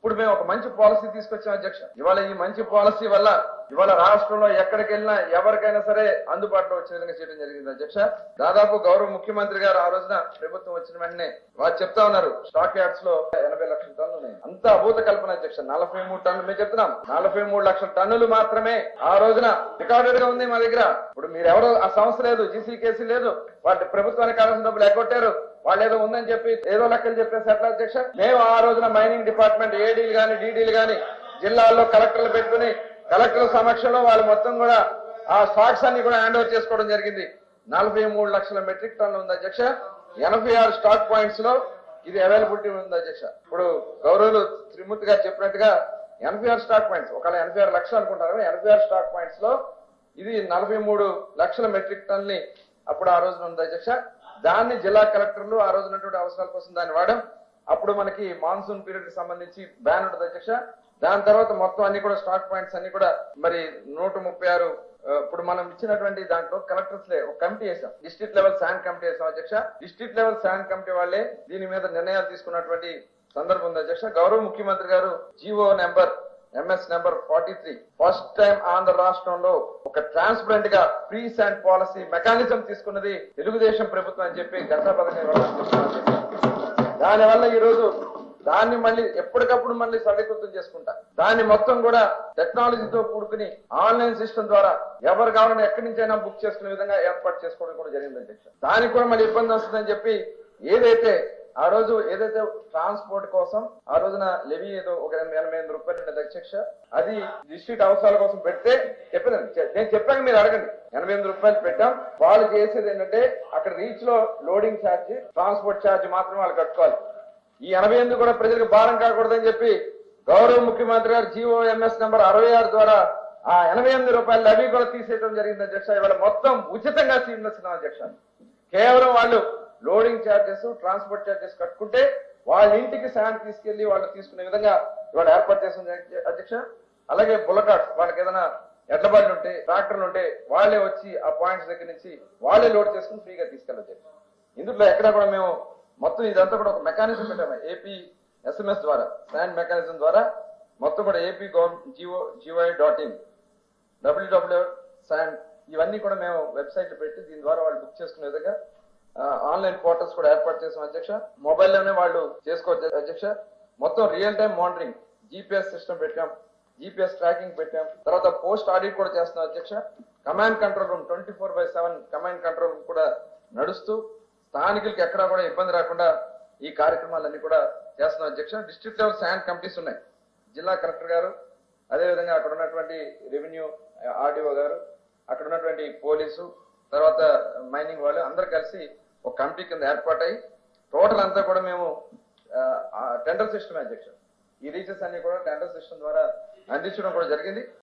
ఇప్పుడు మేము ఒక మంచి పాలసీ తీసుకొచ్చాం అధ్యక్ష. ఇవాళ ఈ మంచి పాలసీ వల్ల ఇవాళ రాష్ట్రంలో ఎక్కడికి వెళ్ళినా ఎవరికైనా సరే అందుబాటులో వచ్చే విధంగా చేయడం జరిగింది అధ్యక్ష. దాదాపు గౌరవ ముఖ్యమంత్రి గారు ఆ రోజున ప్రభుత్వం వచ్చిన వెంటనే వారు చెప్తా ఉన్నారు స్టాక్ యార్డ్స్లో ఎనభై లక్షల టన్నులు ఉన్నాయి. అంత అభూత కల్పన అధ్యక్ష. నలభై మూడు టన్నులు మేము చెప్తున్నాం. నలభై మూడు లక్షల టన్నులు మాత్రమే ఆ రోజున రికార్డెడ్గా ఉంది మా దగ్గర. ఇప్పుడు మీరు ఎవరో ఆ సమస్య లేదు జీసీకేసీ లేదు. వాటి ప్రభుత్వానికి కావాల్సిన డబ్బులు ఎగ్గొట్టారు. వాళ్ళు ఏదో ఉందని చెప్పి ఏదో లెక్కలు చెప్పిన ఎట్లా అధ్యక్ష మేము ఆ రోజున మైనింగ్ డిపార్ట్మెంట్ ఏడీలు గాని డీడీలు గాని జిల్లాల్లో కలెక్టర్లు పెట్టుకుని కలెక్టర్ల సమక్షంలో వాళ్ళు మొత్తం కూడా ఆ స్టాక్స్ అన్ని కూడా హ్యాండ్ ఓవర్ చేసుకోవడం జరిగింది. నలభై మూడు లక్షల మెట్రిక్ టన్నులు ఉంది అధ్యక్ష. ఎనభై ఆరు స్టాక్ పాయింట్స్లో ఇది అవైలబిలిటీ ఉంది అధ్యక్ష. ఇప్పుడు గౌరవులు త్రిమూర్తి గారు చెప్పినట్టుగా ఎనభై ఆరు స్టాక్ పాయింట్స్ ఒకవేళ ఎనభై ఆరు లక్షలు అనుకుంటారు ఎనభై ఆరు స్టాక్ పాయింట్స్లో ఇది నలభై మూడు లక్షల మెట్రిక్ టన్నుల్ని అప్పుడు ఆ రోజున ఉంది అధ్యక్ష. దాన్ని జిల్లా కలెక్టర్లు ఆ రోజు ఉన్నటువంటి అవసరాల కోసం దాన్ని వాడడం. అప్పుడు మనకి మాన్సూన్ పీరియడ్కి సంబంధించి బ్యాన్ ఉంటుంది అధ్యక్ష. దాని తర్వాత మొత్తం అన్ని కూడా స్టాక్ పాయింట్స్ అన్ని కూడా మరి నూట ముప్పై ఆరు ఇప్పుడు మనం ఇచ్చినటువంటి దాంట్లో కలెక్టర్స్ లే ఒక కమిటీ వేసాం. డిస్ట్రిక్ట్ లెవెల్ శాండ్ కమిటీ వేసాం అధ్యక్ష. డిస్ట్రిక్ట్ లెవెల్ శాండ్ కమిటీ వాళ్ళే దీని మీద నిర్ణయాలు తీసుకున్నటువంటి సందర్భం ఉంది అధ్యక్ష. గౌరవ ముఖ్యమంత్రి గారు GO number MS number forty three first time Andhra రాష్ట్రంలో ఒక ట్రాన్స్పరెంట్గా ఫ్రీ అండ్ పాలసీ మెకానిజం తీసుకున్నది తెలుగుదేశం ప్రభుత్వం అని చెప్పి గంటాపదంగా దాని వల్ల ఈ రోజు దాన్ని మళ్ళీ ఎప్పటికప్పుడు మళ్ళీ సరళీకృతం చేసుకుంటా. దాన్ని మొత్తం కూడా టెక్నాలజీతో కూడుకుని ఆన్లైన్ సిస్టమ్ ద్వారా ఎవరు కావాలని ఎక్కడి నుంచైనా బుక్ చేసుకునే విధంగా ఏర్పాటు చేసుకోవడం కూడా జరిగింది అధ్యక్ష దానికి కూడా మళ్ళీ ఇబ్బంది వస్తుందని చెప్పి ఏదైతే ఆ రోజు ఏదైతే ట్రాన్స్పోర్ట్ కోసం ఆ రోజున లెవీ ఏదో ఒక ఎనభై ఎనభై ఎనిమిది రూపాయలు ఉండేది అధ్యక్ష అది డిస్ట్రిక్ట్ అవసరాల కోసం పెడితే చెప్పాను నేను చెప్పాక మీరు అడగండి. ఎనభై ఎనిమిది రూపాయలు పెట్టాం. వాళ్ళు చేసేది ఏంటంటే అక్కడ రీచ్లో లోడింగ్ ఛార్జ్ ట్రాన్స్పోర్ట్ ఛార్జ్ మాత్రమే వాళ్ళు కట్టుకోవాలి. ఈ ఎనభై ఎనిమిది కూడా ప్రజలకు భారం కాకూడదని చెప్పి గౌరవ ముఖ్యమంత్రి గారు జీఓఎంఎస్ నెంబర్ అరవై ఆరు ద్వారా ఆ ఎనభై ఎనిమిది రూపాయలు అవి కూడా తీసేయడం జరిగింది అధ్యక్ష ఇవాళ మొత్తం ఉచితంగా సీఎంఎస్ అధ్యక్ష. కేవలం వాళ్ళు లోడింగ్ ఛార్జెస్ ట్రాన్స్పోర్ట్ ఛార్జెస్ కట్టుకుంటే వాళ్ళ ఇంటికి శాండ్ తీసుకెళ్ళి వాళ్ళు తీసుకునే విధంగా ఇవాళ ఏర్పాటు చేసింది అధ్యక్ష. అలాగే బుల్లకాట్ వాళ్ళకి ఏదైనా ఎడ్ల బండ్లు ఉంటే ట్రాక్టర్లు ఉంటే వాళ్ళే వచ్చి ఆ పాయింట్స్ దగ్గర నుంచి వాళ్ళే లోడ్ చేసుకుని ఫ్రీగా తీసుకెళ్ళచ్చు ఇందులో ఎక్కడ కూడా మేము మొత్తం ఇదంతా కూడా ఒక మెకానిజం పెట్టాము. ఏపీ ఎస్ఎంఎస్ ద్వారా శాండ్ మెకానిజం ద్వారా మొత్తం కూడా AP government GO GOI dot in WWW sand ఇవన్నీ కూడా మేము వెబ్సైట్ పెట్టి దీని ద్వారా వాళ్ళు బుక్ చేసుకునే విధంగా ఆన్లైన్ పోర్టల్స్ కూడా ఏర్పాటు చేసాం అధ్యక్ష. మొబైల్లోనే వాళ్ళు చేసుకోవచ్చు అధ్యక్ష. మొత్తం real time monitoring GPS system పెట్టాం జీపీఎస్ ట్రాకింగ్ పెట్టాం. తర్వాత పోస్ట్ ఆడిట్ కూడా చేస్తున్నాం అధ్యక్ష. Command control room twenty four by seven command control room కూడా నడుస్తూ స్థానికులకి ఎక్కడా కూడా ఇబ్బంది రాకుండా ఈ కార్యక్రమాలన్నీ కూడా చేస్తున్నాం అధ్యక్ష. డిస్ట్రిక్ట్ లెవెల్ శాండ్ కమిటీస్ ఉన్నాయి. జిల్లా కలెక్టర్ గారు అదేవిధంగా అక్కడ ఉన్నటువంటి రెవెన్యూ ఆర్డీఓ గారు అక్కడ ఉన్నటువంటి పోలీసు తర్వాత మైనింగ్ వాళ్ళు అందరు కలిసి ఒక కమిటీ కింద ఏర్పాటై టోటల్ అంతా కూడా మేము టెండర్ సిస్టమ్ అధ్యక్ష. ఈ రీచెస్ అన్ని కూడా టెండర్ సిస్టమ్ ద్వారా అందించడం కూడా జరిగింది.